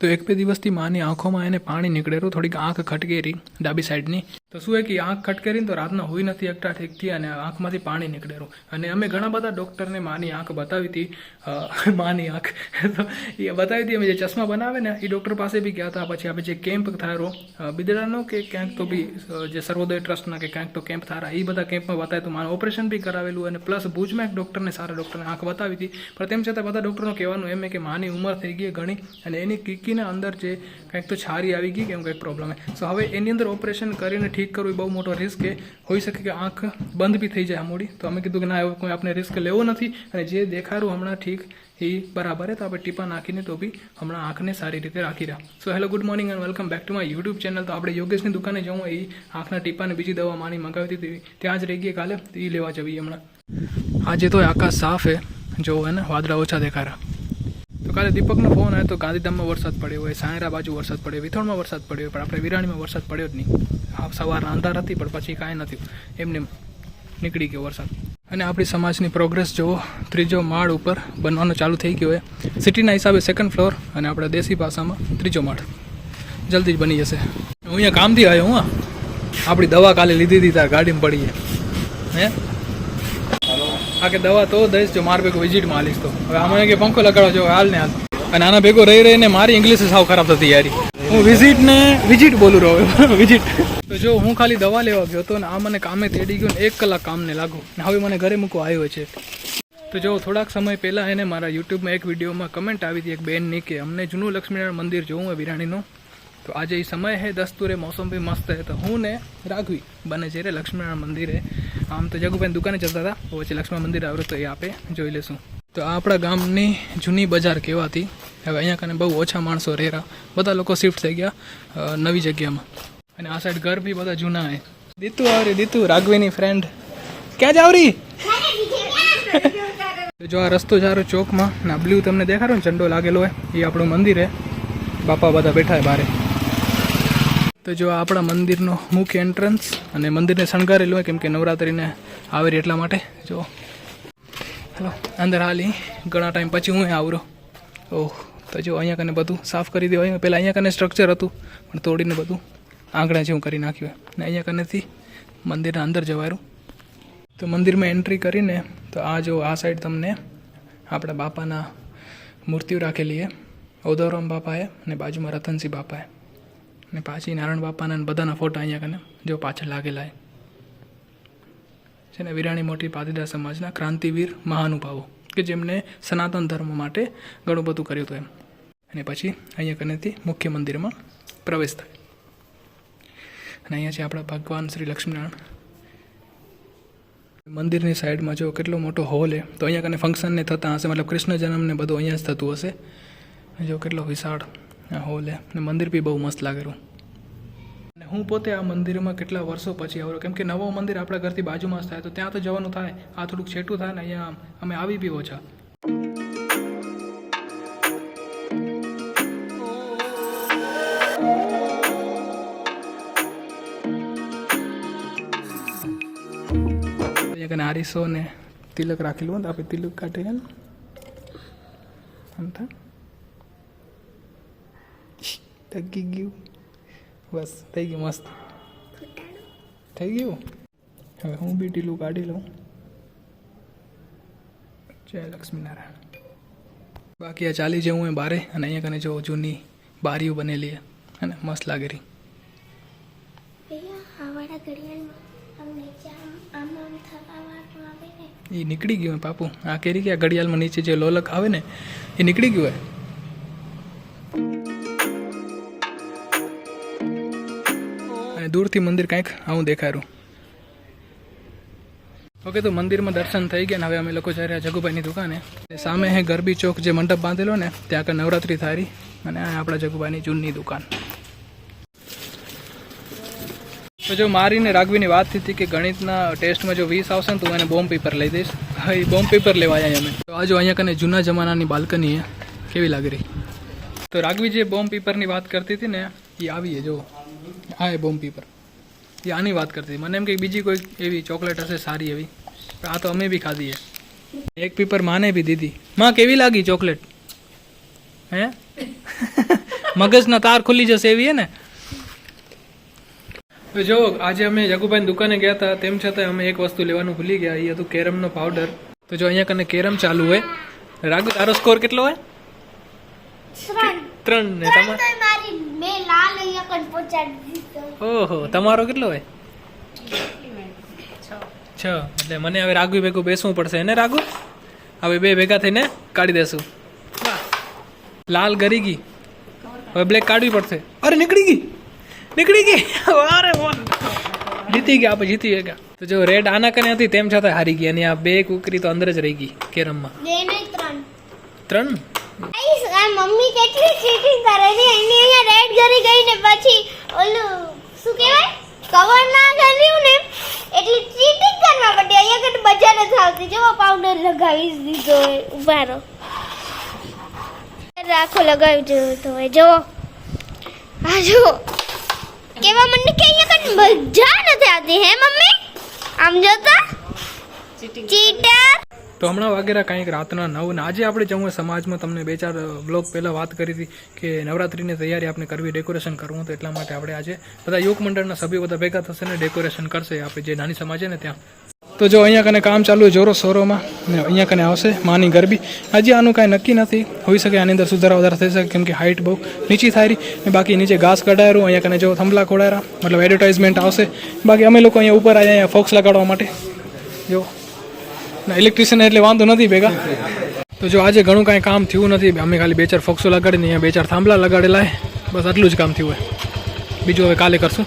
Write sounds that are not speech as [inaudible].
તો એક બે દિવસથી માની આંખોમાં એને પાણી નીકળેલું થોડીક આંખ ખટકેરી ડાબી સાઈડની. તો શું એ કે આંખ ખટકેરીને તો રાતના હોઈ નથી એકઠા ઠીકથી અને આંખમાંથી પાણી નીકળેલું અને અમે ઘણા બધા ડૉક્ટરને માની આંખ બતાવી હતી [laughs] માની આંખ. તો એ બતાવી હતી, અમે જે ચશ્મા બનાવે ને, એ ડૉક્ટર પાસે બી ગયા હતા. પછી આપણે જે કેમ્પ થારો બિદડાનો કે ક્યાંક તો બી જે સર્વોદય ટ્રસ્ટના કે ક્યાંક તો કેમ્પ થારા એ બધા કેમ્પમાં બતાવ્યું તો મારું ઓપરેશન બી કરાવેલું અને પ્લસ ભુજમાં એક ડૉક્ટરને સારા ડૉક્ટરને આંખ બતાવી હતી. પણ તેમ છતાં બધા ડૉક્ટરનું કહેવાનું એમ કે માની ઉંમર થઈ ગઈ ઘણી અને એની કીકીના અંદર જે કંઈક તો છારી આવી ગઈ કે એમ કંઈક પ્રોબ્લેમ સો હવે એની અંદર ઓપરેશન કરીને ઠીક કરવું એ બહુ મોટો રિસ્ક છે હોઈ શકે કે આંખ બંધ બી થઈ જાય આમોડી. તો અમે કીધું કે ના, એવો કોઈ આપણે રિસ્ક લેવો નથી અને જે દેખાડું હમણાં ઠીક, એ બરાબર તો આપણે ટીપા નાખીને તો બી હમણાં આંખને સારી રીતે રાખી રહ્યા. So hello good morning and welcome back to my YouTube channel તો આપણે યોગેશની દુકાને જવું એ આંખના ટીપાને બીજી દવા માની મંગાવી હતી ત્યાં જ રહી ગઈ કાલે એ લેવા જવી હમણાં. આજે તો આકાશ સાફ હે જો હે વાદળા ઓછા દેખારા તો કાલે દીપકનો ફોન આવ્યો તો ગાંધીધામમાં વરસાદ પડ્યો હોય, સાયરા બાજુ વરસાદ પડ્યો, વિથોણમાં વરસાદ પડ્યો પણ આપણે વિરાણીમાં વરસાદ પડ્યો જ નહીં. સવારના અંધાર હતી, પણ પછી કાંઈ નથી એમને નીકળી ગયો વરસાદ. અને આપણી સમાજની પ્રોગ્રેસ જુઓ, ત્રીજો માળ ઉપર બનવાનો ચાલુ થઈ ગયો છે. સિટીના હિસાબે સેકન્ડ ફ્લોર અને આપણા દેશી ભાષામાં ત્રીજો માળ. જલ્દી જ બની જશે. હું અહીંયા કામથી આવ્યો, હું આપણી દવા કાલે લીધી હતી, તાર ગાડીમાં પડીએ હે? આ દવા તો દઈશ જો માર ભેગો વિઝિટમાં આલીશ તો. હવે આમાં કે પંખો લગાડો જો હાલ ને હાલ. અને આના ભેગો રહી રહીને મારી ઇંગ્લિશ સાવ ખરાબ થતી યારી. હું વિઝિટ ને વિઝિટ બોલું રહ્યો વિઝિટ [laughs] તો જો હું ખાલી દવા લેવા ગયો હતો ને આ મને કામે તેડી ગયો ને એક કલાક કામને લાગુ. ને હવે મને ઘરે મૂકવા આવ્યો છે. તો જો થોડાક સમય પહેલાં એને મારા યુટ્યુબમાં એક વિડીયોમાં કમેન્ટ આવી હતી એક બેનની કે, અમને જૂનું લક્ષ્મીનારાયણ મંદિર જોવું હોય વિરાણીનું તો આજે એ સમય હે, દસ્તુરે મોસમ બી મસ્ત હે. તો હું ને રાઘવી બને છે રે લક્ષ્મીનારાયણ મંદિરે. આમ તો જગુભાઈ દુકાને જતા હતા. પછી લક્ષ્મણ મંદિર આવ્યું તો એ આપે, જોઈ લેશું. તો આપણા ગામની જૂની બજાર કહેવાતી. હવે અહીંયા કને બહુ ઓછા માણસો રહેરા બધા લોકો શિફ્ટ થઈ ગયા નવી જગ્યામાં. અને આ સાઈડ ઘર બી બધા જૂના હે. દીતુ આવરી, દીતુ, રાઘવીની ફ્રેન્ડ ક્યાં જાવરી જો આ રસ્તો જારો ચોકમાં, ના બ્લુ તમને દેખાડો ને, ઝંડો લાગેલો હોય એ આપણું મંદિર હે. બાપા બધા બેઠા હે બારે. તો જો આપણા મંદિરનો મુખ્ય એન્ટ્રન્સ અને મંદિરને શણગારેલું હોય, કેમ કે નવરાત્રિને આવેરી એટલા માટે, જો. હલો, અંદર હાલી, ઘણા ટાઈમ પછી હું આવરો. ઓહ, તો જો અહીંયા કને બધું સાફ કરી દેવાય. પહેલાં અહીંયા કને સ્ટ્રક્ચર હતું, પણ તોડીને બધું આંગણા જેવું કરી નાખ્યું ને અહીંયા કનેથી મંદિરના અંદર જવાયું તો મંદિરમાં એન્ટ્રી કરીને, તો આ જો આ સાઈડ તમને આપણા બાપાના મૂર્તિઓ રાખેલી છે ઉદવરામ બાપાએ અને બાજુમાં રતનસિંહ બાપાએ. અને પાછી નારાયણ બાપાના બધાના ફોટા અહીંયા કને, જો પાછળ લાગેલા છે ને વિરાણી મોટી પાટીદાર સમાજના ક્રાંતિવીર મહાનુભાવો, કે જેમણે સનાતન ધર્મ માટે ઘણું બધું કર્યું હતું એમ. અને પછી અહીંયા કનેથી મુખ્ય મંદિરમાં પ્રવેશ થાય. અને અહીંયા છે આપણા ભગવાન શ્રી લક્ષ્મીનારાયણ. મંદિરની સાઈડમાં જો કેટલો મોટો હોલ છે તો અહીંયા કને ફંક્શનને થતા હશે, મતલબ કૃષ્ણ જન્મને બધું અહીંયા જ થતું હશે. જો કેટલો વિશાળ હોલ ને મંદિર બી બહુ મસ્ત લાગેલું અને હું પોતે આ મંદિરમાં કેટલા વર્ષો પછી આવ્યો કેમ કે નવો મંદિર આપણા ઘરથી બાજુમાં જ થાય. તો ત્યાં તો જવાનું થાય. આ થોડુંક છેટું થાય ને અહીંયા અમે આવી બી ઓછા. આરીસો ને તિલક રાખેલું હોય તો આપણે તિલક કાઢીએ ને. આમ થાય. ટકી ગયું. બસ થઈ ગયું મસ્ત. થઈ ગયું? હવે હું બી ટીલું કાઢી લઉં. જય લક્ષ્મીનારાયણ. બાકી આ ચાલી જવું એ બારે અને અહીંયા કને જો જૂની બારીઓ બનેલી છે અને મસ્ત લાગે રહી. એ નીકળી ગયું પાપુ. આ કેરી કે આ ઘડિયાળમાં નીચે જે લોલક આવે ને એ નીકળી ગયું હે દૂરથી મંદિર કાંઈક આવું દેખાયું. ઓકે, તો મંદિરમાં દર્શન થઈ ગયા ને હવે અમે લોકો જઈ રહ્યા જગુભાઈની દુકાને. સામે હે ગરબી ચોક જે મંડપ બાંધેલો ને, ત્યાં આગળ નવરાત્રી થારી અને આ આપણા જગુભાઈની જૂનની દુકાન. તો જો મારીને રાઘવીની વાત હતી કે ગણિતના ટેસ્ટમાં જો વીસ આવશે ને, તો એને બોમ્બ પેપર લઈ દઈશ. હા, એ બોમ્બ પેપર લેવા આવ્યા અમે. તો આજુ અહીંયા કને જૂના જમાનાની બાલ્કની કેવી લાગી રહી? તો રાઘવી જે બોમ્બ પેપરની વાત કરતી હતી ને, એ આવીએ જો. આ એ બોમ્બ પર એ આની વાત કરતી મને એમ કે બીજી કોઈ એવી ચોકલેટ હશે, સારી એવી. આ તો અમે બી ખાધી છે. એક પેપર માને બી દીધી. માં, કેવી લાગી ચોકલેટ? હે? [laughs] મગજના તાર ખુલી જશે એવી હે ને? તો જો, આજે અમે જગુભાઈ દુકાને ગયા હતા. તેમ છતાં અમે એક વસ્તુ લેવાનું ભૂલી ગયા. એ હતું કેરમનો પાવડર. તો જો, અહીંયા કને કેરમ ચાલુ હોય. રાગુ, તારો સ્કોર કેટલો હોય? ત્રણ. ને તમારો ઓહો તમારો કેટલો હોય? છ. એટલે મને હવે રાગુ ભેગું બેસવું પડશે ને રાગુ હવે બે ભેગા થઈને કાઢી દેશું. લાલ ગરી ગઈ. હવે બ્લેક કાઢવી પડશે. અરે નીકળી ગઈ. નીકળી ગઈ. [laughs] અરે જીતી ગયા આપણે જીતી ગયા. તો જો રેડ આના કને હતી તેમ છતાં હારી ગઈ. અને આ બે કુકરી તો અંદર જ રહી ગઈ કેરમમાં. ત્રણ. ત્રણ? ગાઈસ, આ મમ્મી કેટલી ચીટિંગ કરે છે? એની અહીંયા રેડ કરી ગઈ ને પછી ઓલું શું કહેવાય? કવર ના કર્યું ને એટલે ચીટિંગ કરવા પડી અહીંયા કને મજા નથી આવતી. જો પાવડર લગાવી દીધો ઉભારો રાખો લગાવી દીધો તો હવે જુઓ. આ જો કેવા મને કે અહીંયા કને મજા નથી આવતી હે મમ્મી? આમ જોતા? ચીટર તો હમણાં વાગેરા કાંઈક રાતના નવ ને આજે આપણે જવું સમાજમાં તમને બે ચાર બ્લોગ પહેલાં વાત કરી હતી કે નવરાત્રિની તૈયારી આપણે કરવી ડેકોરેશન કરવું તો એટલા માટે આપણે આજે બધા યુવક મંડળના સભ્યો બધા ભેગા થશે ને ડેકોરેશન કરશે આપણે જે નાની સમાજ છે ને ત્યાં. તો જો અહીંયા કને કામ ચાલુ જોરો સોરોમાં, ને અહીંયા કને આવશે માની ગરબી. હજી આનું કાંઈ નક્કી નથી, હોઈ શકે આની અંદર સુધારા વધારા થઈ શકે, કેમ કે હાઇટ બહુ નીચી થાય રહી. ને બાકી નીચે ઘાસ કઢાયેલું, અહીંયા કને જો થંભલા ખોડાયેલા, મતલબ એડવર્ટાઇઝમેન્ટ આવશે. બાકી અમે લોકો અહીંયા ઉપર આવ્યા અહીંયા ફોક્સ લગાડવા માટે. જો. ના ઇલેક્ટ્રિશિયન એટલે વાંધો નથી ભેગા. તો જો આજે ઘણું કાંઈ કામ થયું નથી, અમે ખાલી બે ચાર ફોક્સો લગાડીને અહીંયા બે ચાર થાંભલા લગાડેલા બસ આટલું જ કામ થયું હોય. બીજું હવે કાલે કરશું.